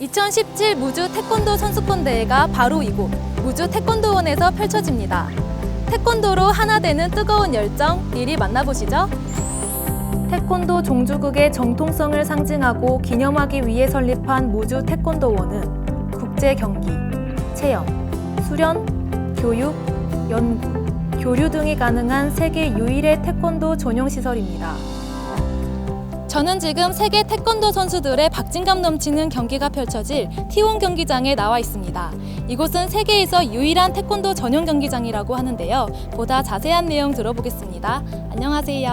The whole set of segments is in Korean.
2017 무주 태권도 선수권 대회가 바로 이곳 무주 태권도원에서 펼쳐집니다. 태권도로 하나 되는 뜨거운 열정 미리 만나보시죠. 태권도 종주국의 정통성을 상징하고 기념하기 위해 설립한 무주 태권도원은 국제 경기, 체험, 수련, 교육, 연구, 교류 등이 가능한 세계 유일의 태권도 전용 시설입니다. 저는 지금 세계 태권도 선수들의 박진감 넘치는 경기가 펼쳐질 T1 경기장에 나와 있습니다. 이곳은 세계에서 유일한 태권도 전용 경기장이라고 하는데요. 보다 자세한 내용 들어보겠습니다. 안녕하세요.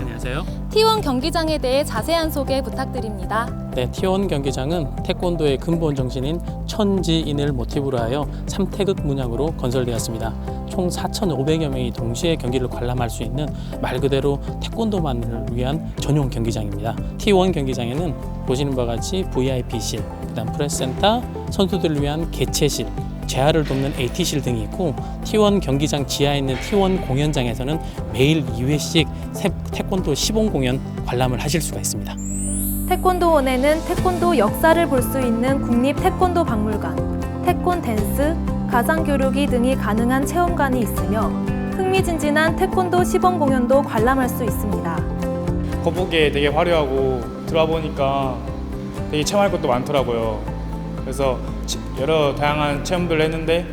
안녕하세요. T1 경기장에 대해 자세한 소개 부탁드립니다. 네, T1 경기장은 태권도의 근본 정신인 천지인을 모티브로 하여 삼태극 문양으로 건설되었습니다. 총 4,500여 명이 동시에 경기를 관람할 수 있는 말 그대로 태권도만을 위한 전용 경기장입니다. T1 경기장에는 보시는 바와 같이 VIP실, 그다음 프레스센터, 선수들을 위한 개최실, 재활을 돕는 AT실 등이 있고 T1 경기장 지하에 있는 T1 공연장에서는 매일 2회씩 세- 태권도 시범 공연 관람을 하실 수가 있습니다. 태권도원에는 태권도 역사를 볼 수 있는 국립 태권도 박물관, 태권 댄스, 가상 교류기 등이 가능한 체험관이 있으며 흥미진진한 태권도 시범 공연도 관람할 수 있습니다. 겉보기에 되게 화려하고 들어와 보니까 되게 체험할 것도 많더라고요. 그래서 치- 여러 다양한 체험들을 했는데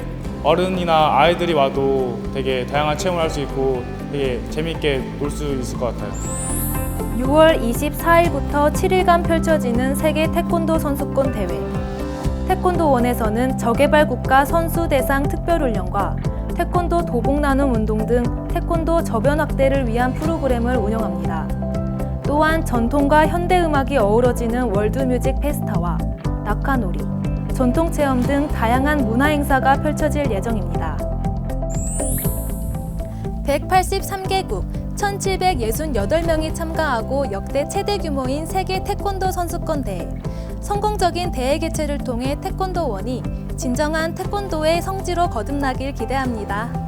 어른이나 아이들이 와도 되게 다양한 체험을 할 수 있고 되게 재밌게 놀 수 있을 것 같아요. 6월 24일부터 7일간 펼쳐지는 세계 태권도 선수권 대회. 태권도원에서는 저개발 국가 선수 대상 특별훈련과 태권도 도복 나눔 운동 등 태권도 저변 확대를 위한 프로그램을 운영합니다. 또한 전통과 현대 음악이 어우러지는 월드뮤직 페스타와 낙하놀이, 전통 체험 등 다양한 문화 행사가 펼쳐질 예정입니다. 183개국 1,768명이 참가하고 역대 최대 규모인 세계 태권도 선수권 대회. 성공적인 대회 개최를 통해 태권도원이 진정한 태권도의 성지로 거듭나길 기대합니다.